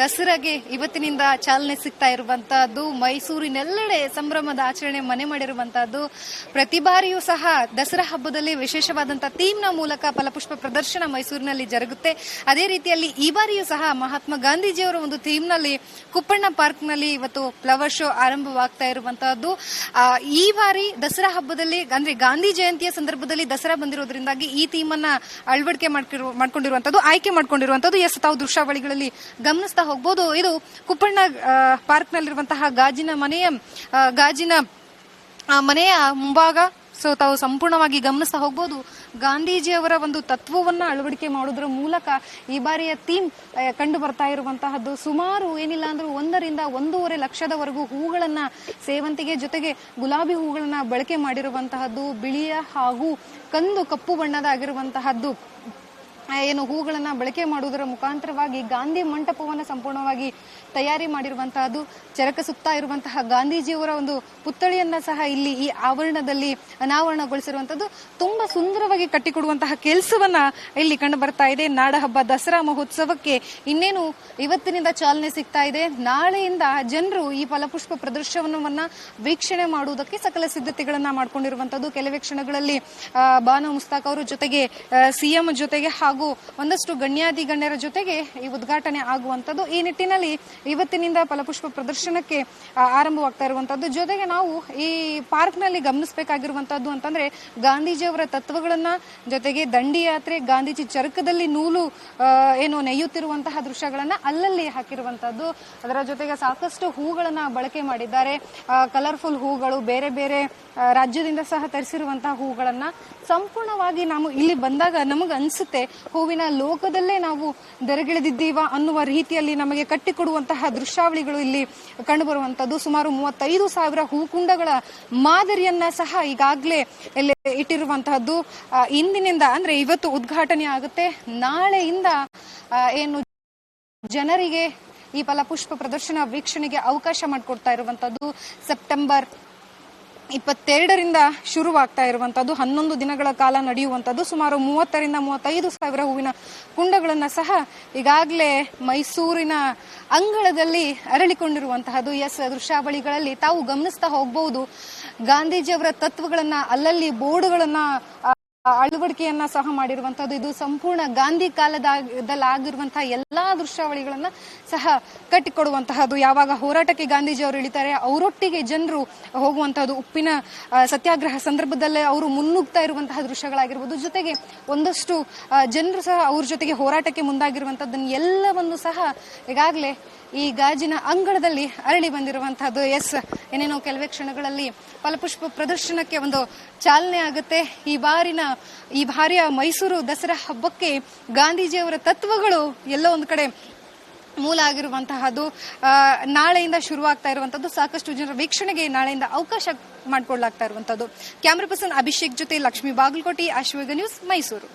ದಸರಾಗೆ ಇವತ್ತಿನಿಂದ ಚಾಲನೆ ಸಿಗ್ತಾ ಇರುವಂತಹದ್ದು, ಮೈಸೂರಿನೆಲ್ಲೆಡೆ ಸಂಭ್ರಮದ ಆಚರಣೆ ಮನೆ ಮಾಡಿರುವಂತಹದ್ದು. ಪ್ರತಿ ಬಾರಿಯೂ ಸಹ ದಸರಾ ಹಬ್ಬದಲ್ಲಿ ವಿಶೇಷವಾದಂತಹ ಥೀಮ್ನ ಮೂಲಕ ಫಲಪುಷ್ಪ ಪ್ರದರ್ಶನ ಮೈಸೂರಿನಲ್ಲಿ ಜರುಗುತ್ತೆ. ಅದೇ ರೀತಿಯಲ್ಲಿ ಈ ಬಾರಿಯೂ ಸಹ ಮಹಾತ್ಮ ಗಾಂಧೀಜಿಯವರ ಒಂದು ಥೀಮ್ನಲ್ಲಿ ಕುಪ್ಪಣ್ಣ ಪಾರ್ಕ್ನಲ್ಲಿ ಇವತ್ತು ಫ್ಲವರ್ ಶೋ ಆರಂಭವಾಗ್ತಾ ಇರುವಂತಹದ್ದು. ಈ ಬಾರಿ ದಸರಾ ಹಬ್ಬದಲ್ಲಿ, ಅಂದ್ರೆ ಗಾಂಧಿ ಜಯಂತಿಯ ಸಂದರ್ಭದಲ್ಲಿ ದಸರಾ ಬಂದಿರೋದ್ರಿಂದಾಗಿ ಈ ಥೀಮ್ ಅನ್ನ ಅಳವಡಿಕೆ ಮಾಡ್ಕೊಂಡಿರುವಂತದ್ದು ಆಯ್ಕೆ ಮಾಡ್ಕೊಂಡಿರುವಂತದ್ದು ಎಸ್ ತಾವು ದೃಶ್ಯಾವಳಿಗಳಲ್ಲಿ ಗಮನಿಸ್ತಾ ಹೋಗ್ಬೋದು. ಇದು ಕುಪ್ಪಣ್ಣ ಪಾರ್ಕ್ ನಲ್ಲಿರುವಂತಹ ಗಾಜಿನ ಮನೆಯ ಗಾಜಿನ ಮನೆಯ ಮುಂಭಾಗ. ಸೊ ತಾವು ಸಂಪೂರ್ಣವಾಗಿ ಗಮನಿಸ್ತಾ ಹೋಗ್ಬೋದು. ಗಾಂಧೀಜಿಯವರ ಒಂದು ತತ್ವವನ್ನ ಅಳವಡಿಕೆ ಮಾಡೋದ್ರ ಮೂಲಕ ಈ ಬಾರಿಯ ಥೀಮ್ ಕಂಡು ಬರ್ತಾ ಇರುವಂತಹದ್ದು. ಸುಮಾರು ಏನಿಲ್ಲ ಅಂದ್ರೂ ಒಂದರಿಂದ ಒಂದೂವರೆ ಲಕ್ಷದವರೆಗೂ ಹೂಗಳನ್ನ ಸೇವಂತಿಗೆ ಜೊತೆಗೆ ಗುಲಾಬಿ ಹೂಗಳನ್ನ ಬಳಕೆ ಮಾಡಿರುವಂತಹದ್ದು, ಬಿಳಿಯ ಹಾಗೂ ಕಂದು ಕಪ್ಪು ಬಣ್ಣದಾಗಿರುವಂತಹದ್ದು. ಏನು ಹೂಗಳನ್ನ ಬಳಕೆ ಮಾಡುವುದರ ಮುಖಾಂತರವಾಗಿ ಗಾಂಧಿ ಮಂಟಪವನ್ನು ಸಂಪೂರ್ಣವಾಗಿ ತಯಾರಿ ಮಾಡಿರುವಂತಹದ್ದು ಚರಕ ಸುತ್ತ ಇರುವಂತಹ ಗಾಂಧೀಜಿಯವರ ಒಂದು ಪುತ್ಥಳಿಯನ್ನ ಸಹ ಇಲ್ಲಿ ಈ ಆವರಣದಲ್ಲಿ ಅನಾವರಣಗೊಳಿಸಿರುವಂತದ್ದು. ತುಂಬಾ ಸುಂದರವಾಗಿ ಕಟ್ಟಿಕೊಡುವಂತಹ ಕೆಲಸವನ್ನ ಇಲ್ಲಿ ಕಂಡು ಬರ್ತಾ ಇದೆ. ನಾಡಹಬ್ಬ ದಸರಾ ಮಹೋತ್ಸವಕ್ಕೆ ಇನ್ನೇನು ಇವತ್ತಿನಿಂದ ಚಾಲನೆ ಸಿಗ್ತಾ ಇದೆ. ನಾಳೆಯಿಂದ ಜನರು ಈ ಫಲಪುಷ್ಪ ಪ್ರದರ್ಶನವನ್ನ ವೀಕ್ಷಣೆ ಮಾಡುವುದಕ್ಕೆ ಸಕಲ ಸಿದ್ಧತೆಗಳನ್ನ ಮಾಡ್ಕೊಂಡಿರುವಂತದ್ದು. ಕೆಲವೇ ಕ್ಷಣಗಳಲ್ಲಿ ಬಾನು ಮುಸ್ತಾಕ್ ಅವರು ಜೊತೆಗೆ ಸಿಎಂ ಜೊತೆಗೆ ಒಂದಷ್ಟು ಗಣ್ಯಾದಿ ಗಣ್ಯರ ಜೊತೆಗೆ ಈ ಉದ್ಘಾಟನೆ ಆಗುವಂತದ್ದು ಈ ನಿಟ್ಟಿನಲ್ಲಿ ಇವತ್ತಿನಿಂದ ಫಲಪುಷ್ಪ ಪ್ರದರ್ಶನಕ್ಕೆ ಆರಂಭವಾಗ್ತಾ ಇರುವಂತದ್ದು ಜೊತೆಗೆ ನಾವು ಈ ಪಾರ್ಕ್ನಲ್ಲಿ ಗಮನಿಸಬೇಕಾಗಿರುವಂತದ್ದು ಅಂತಂದ್ರೆ ಗಾಂಧೀಜಿಯವರ ತತ್ವಗಳನ್ನ, ಜೊತೆಗೆ ದಂಡಿ ಯಾತ್ರೆ ಗಾಂಧೀಜಿ ಚರಕದಲ್ಲಿ ನೂಲು ಏನು ನೆಯ್ಯುತ್ತಿರುವಂತಹ ದೃಶ್ಯಗಳನ್ನ ಅಲ್ಲಲ್ಲಿ ಹಾಕಿರುವಂತದ್ದು ಅದರ ಜೊತೆಗೆ ಸಾಕಷ್ಟು ಹೂಗಳನ್ನ ಬಳಕೆ ಮಾಡಿದ್ದಾರೆ. ಕಲರ್ಫುಲ್ ಹೂಗಳು, ಬೇರೆ ಬೇರೆ ರಾಜ್ಯದಿಂದ ಸಹ ತರಿಸಿರುವಂತಹ ಹೂಗಳನ್ನ. ಸಂಪೂರ್ಣವಾಗಿ ನಾವು ಇಲ್ಲಿ ಬಂದಾಗ ನಮಗೆ ಅನ್ಸುತ್ತೆ ಹೂವಿನ ಲೋಕದಲ್ಲೇ ನಾವು ದೆರಗಿಳಿದಿದ್ದೀವ ಅನ್ನುವ ರೀತಿಯಲ್ಲಿ ನಮಗೆ ಕಟ್ಟಿಕೊಡುವಂತಹ ದೃಶ್ಯಾವಳಿಗಳು ಇಲ್ಲಿ ಕಂಡುಬರುವಂತದ್ದು ಸುಮಾರು ಮೂವತ್ತೈದು ಸಾವಿರ ಹೂಕುಂಡಗಳ ಮಾದರಿಯನ್ನ ಸಹ ಈಗಾಗಲೇ ಇಲ್ಲಿ ಇಟ್ಟಿರುವಂತಹದ್ದು. ಇಂದಿನಿಂದ ಅಂದ್ರೆ ಇವತ್ತು ಉದ್ಘಾಟನೆ ಆಗುತ್ತೆ. ನಾಳೆಯಿಂದ ಏನು ಜನರಿಗೆ ಈ ಫಲಪುಷ್ಪ ಪ್ರದರ್ಶನ ವೀಕ್ಷಣೆಗೆ ಅವಕಾಶ ಮಾಡಿಕೊಡ್ತಾ ಇರುವಂತದ್ದು ಸೆಪ್ಟೆಂಬರ್ ಇಪ್ಪತ್ತೆರಡರಿಂದ ಶುರುವಾಗ್ತಾ ಇರುವಂತದ್ದು ಹನ್ನೊಂದು ದಿನಗಳ ಕಾಲ ನಡೆಯುವಂತದ್ದು ಸುಮಾರು ಮೂವತ್ತರಿಂದ ಮೂವತ್ತೈದು ಸಾವಿರ ಹೂವಿನ ಕುಂಡಗಳನ್ನ ಸಹ ಈಗಾಗಲೇ ಮೈಸೂರಿನ ಅಂಗಳದಲ್ಲಿ ಅರಳಿಕೊಂಡಿರುವಂತಹದ್ದು. ಎಸ್ ದೃಶ್ಯಾವಳಿಗಳಲ್ಲಿ ತಾವು ಗಮನಿಸ್ತಾ ಹೋಗಬಹುದು ಗಾಂಧೀಜಿಯವರ ತತ್ವಗಳನ್ನ, ಅಲ್ಲಲ್ಲಿ ಬೋರ್ಡ್ಗಳನ್ನ ಅಳವಡಿಕೆಯನ್ನ ಸಹ ಮಾಡಿರುವಂತಹದ್ದು. ಇದು ಸಂಪೂರ್ಣ ಗಾಂಧಿ ಕಾಲದಲ್ಲಿ ಆಗಿರುವಂತಹ ಎಲ್ಲಾ ದೃಶ್ಯಾವಳಿಗಳನ್ನ ಸಹ ಕಟ್ಟಿಕೊಡುವಂತಹದ್ದು. ಯಾವಾಗ ಹೋರಾಟಕ್ಕೆ ಗಾಂಧೀಜಿ ಅವರು ಇಳಿತಾರೆ, ಅವರೊಟ್ಟಿಗೆ ಜನರು ಹೋಗುವಂತಹದ್ದು, ಉಪ್ಪಿನ ಸತ್ಯಾಗ್ರಹ ಸಂದರ್ಭದಲ್ಲೇ ಅವರು ಮುನ್ನುಗ್ತಾ ಇರುವಂತಹ ದೃಶ್ಯಗಳಾಗಿರ್ಬೋದು. ಜೊತೆಗೆ ಒಂದಷ್ಟು ಜನರು ಸಹ ಅವ್ರ ಜೊತೆಗೆ ಹೋರಾಟಕ್ಕೆ ಮುಂದಾಗಿರುವಂತದ್ದನ್ನು ಎಲ್ಲವನ್ನು ಸಹ ಈಗಾಗಲೇ ಈ ಗಾಜಿನ ಅಂಗಳದಲ್ಲಿ ಅರಳಿ ಬಂದಿರುವಂತಹದ್ದು. ಎಸ್ ಏನೇನೋ ಕೆಲವೇ ಕ್ಷಣಗಳಲ್ಲಿ ಫಲಪುಷ್ಪ ಪ್ರದರ್ಶನಕ್ಕೆ ಒಂದು ಚಾಲನೆ ಆಗುತ್ತೆ. ಈ ಬಾರಿನ, ಈ ಬಾರಿಯ ಮೈಸೂರು ದಸರಾ ಹಬ್ಬಕ್ಕೆ ಗಾಂಧೀಜಿಯವರ ತತ್ವಗಳು ಎಲ್ಲೋ ಒಂದು ಕಡೆ ಮೂಲ ಆಗಿರುವಂತಹದ್ದು. ನಾಳೆಯಿಂದ ಶುರುವಾಗ್ತಾ ಇರುವಂತದ್ದು. ಸಾಕಷ್ಟು ಜನರ ವೀಕ್ಷಣೆಗೆ ನಾಳೆಯಿಂದ ಅವಕಾಶ ಮಾಡಿಕೊಡ್ಲಾಗ್ತಾ ಇರುವಂತದ್ದು. ಕ್ಯಾಮ್ರಾ ಪರ್ಸನ್ ಅಭಿಷೇಕ್ ಜೊತೆ ಲಕ್ಷ್ಮೀ ಬಾಗಲಕೋಟೆ ಅಶ್ವೇಗ ನ್ಯೂಸ್ ಮೈಸೂರು.